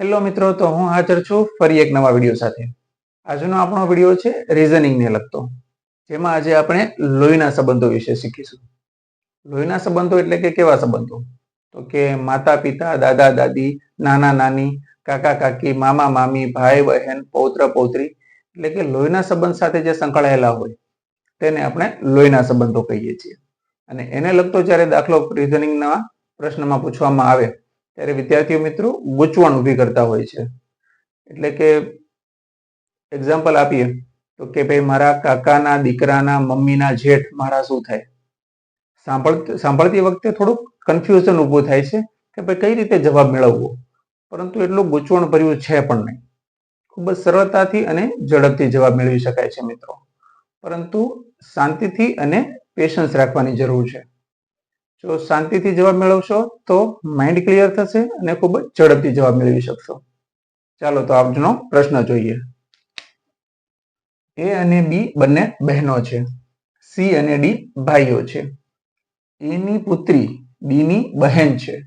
Hello મિત્રો, તો હું હાજર છું ફરી એક નવા વીડિયો સાથે. આજનો આપણો વીડિયો છે રીઝનિંગને લગતો. જેમાં આજે આપણે લોહીના સંબંધો વિશે શીખીશું. લોહીના સંબંધો એટલે કે કેવા સંબંધો? તો કે માતા પિતા, દાદા દાદી, નાના નાની, કાકા કાકી, મામા મામી, ભાઈ બહેન, પૌત્ર પૌત્રી, એટલે કે લોહીના સંબંધ સાથે જે સંકળાયેલા હોય, તેને આપણે લોહીના સંબંધો કહીએ છીએ. અને એને લગતો જ્યારે દાખલો રીઝનિંગના પ્રશ્નમાં પૂછવામાં આવે ત્યારે વિદ્યાર્થીઓ મિત્રો ગૂંચવણ ઊભી કરતા હોય છે. એટલે કે એક્ઝામ્પલ આપીએ તો કે ભાઈ મારા કાકાના, દીકરાના, મમ્મીના જેઠ મારા શું થાય? સાંભળ સાંભળતી વખતે થોડુંક કન્ફ્યુઝન ઊભું થાય છે કે ભાઈ કઈ રીતે જવાબ મેળવવો? પરંતુ એટલું ગૂંચવણ ભર્યું છે પણ નહીં. ખૂબ જ સરળતાથી અને ઝડપથી જવાબ મેળવી શકાય છે મિત્રો. પરંતુ શાંતિથી અને પેશન્સ રાખવાની જરૂર છે. જો શાંતિથી જવાબ મેળવશો, તો માઇન્ડ ક્લિયર થશે અને ખૂબ જ ઝડપથી જવાબ મેળવી શકશો. ચાલો તો આપનો પ્રશ્ન જોઈએ. એ અને બી બંને બહેનો છે. સી અને ડી ભાઈઓ છે. એની પુત્રી બીની બહેન છે.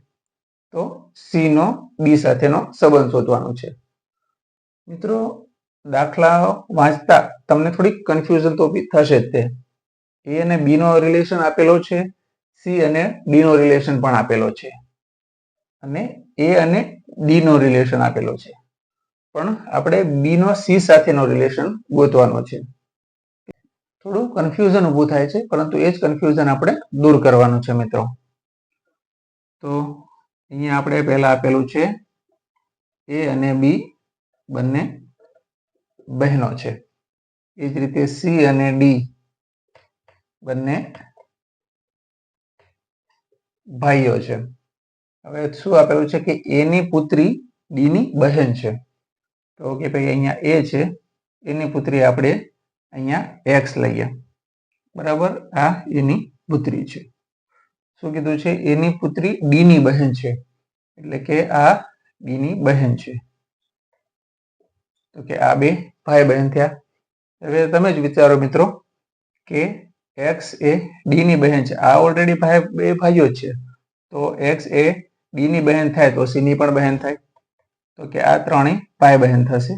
તો સી નો બી સાથેનો સંબંધ શોધવાનો છે. મિત્રો, દાખલા વાંચતા તમને થોડીક કન્ફ્યુઝન તો થશે જ તે. એ અને બી નો રિલેશન આપેલો છે. સી અને ડી નો રિલેશન પણ આપેલો છે. અને એ અને ડી નો રિલેશન આપેલો છે. પણ આપણે બી નો સી સાથેનો રિલેશન ગોતવાનો છે. થોડું કન્ફ્યુઝન ઊભું થાય છે, પરંતુ એ જ કન્ફ્યુઝન આપણે દૂર કરવાનું છે, મિત્રો. તો અહીંયા આપણે પહેલા આપેલું છે, એ અને બી બંને બહેનો છે. એ જ રીતે સી અને ડી બંને ભાઈઓ છે. હવે શું આપેલું છે કે એની પુત્રી ડી ની બહેન છે. તો કે ભાઈ અહીંયા એ છે એની પુત્રી આપણે અહીંયા એક્સ લઈએ. બરાબર? આ એની પુત્રી છે. શું કીધું છે? એની પુત્રી ડી ની બહેન છે. એટલે કે આ ડી ની બહેન છે. તો કે આ બે ભાઈ બહેન થયા. હવે તમે જ વિચારો મિત્રો કે એક્સ એ ડીની બહેન છે. આ ઓલરેડી ભાઈ બે ભાઈઓ જ છે. તો એક્સ એ ડી ની બહેન થાય તો સીની પણ બહેન થાય. તો કે આ ત્રણેય ભાઈ બહેન થશે.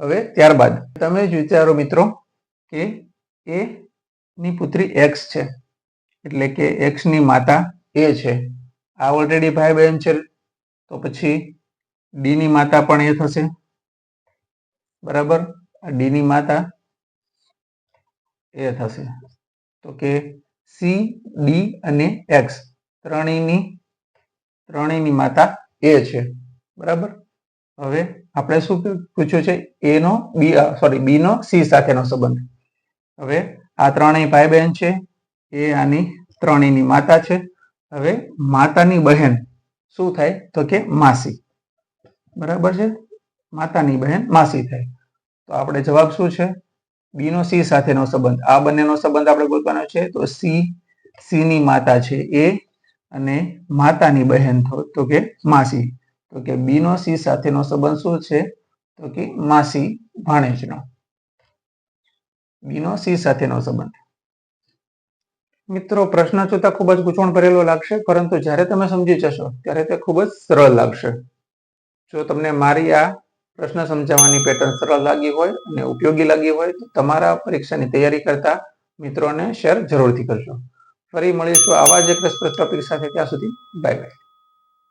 હવે ત્યારબાદ તમે જ વિચારો મિત્રો કે એ ની પુત્રી એક્સ છે. એટલે કે એક્સની માતા એ છે. આ ઓલરેડી ભાઈ બહેન છે. તો પછી ડીની માતા પણ એ થશે. બરાબર? ડી ની માતા એ થશે. તો કે સી ડી અને એક્સ ત્રણેયની ત્રણેયની માતા એ છે. બરાબર? હવે આપણે શું પૂછ્યું છે? એ નો બી સોરી બી નો સી સાથેનો સંબંધ. હવે આ ત્રણેય ભાઈ બહેન છે. એ આની ત્રણેયની માતા છે. હવે માતાની બહેન શું થાય? તો કે માસી. બરાબર છે? માતાની બહેન માસી થાય. તો આપણે જવાબ શું છે? બી નો સી સાથેનો સંબંધ. આ બંનેનો સંબંધ આપણે ગોતવાનો છે. તો સી સી ની માતા છે એ અને માતાની બહેન તો કે માસી. તો કે બી નો સી સાથેનો સંબંધ શું છે? તો કે માસી ભાણેજનો. બી નો સી સાથેનો સંબંધ. મિત્રો, પ્રશ્ન જોતા ખૂબ જ ગૂંચવણ ભરેલો લાગશે, પરંતુ જ્યારે તમે સમજી જશો, ત્યારે તે ખૂબ જ સરળ લાગશે. જો તમને મારી આ પ્રશ્ન સમજાવવાની પેટર્ન સરળ લાગી હોય અને ઉપયોગી લાગી હોય તો તમારા પરીક્ષાની તૈયારી કરતા મિત્રોને શેર જરૂરથી કરજો. ફરી મળીશું આવા જ એક રસપ્રદ ટોપિક સાથે ત્યાં સુધી બાય બાય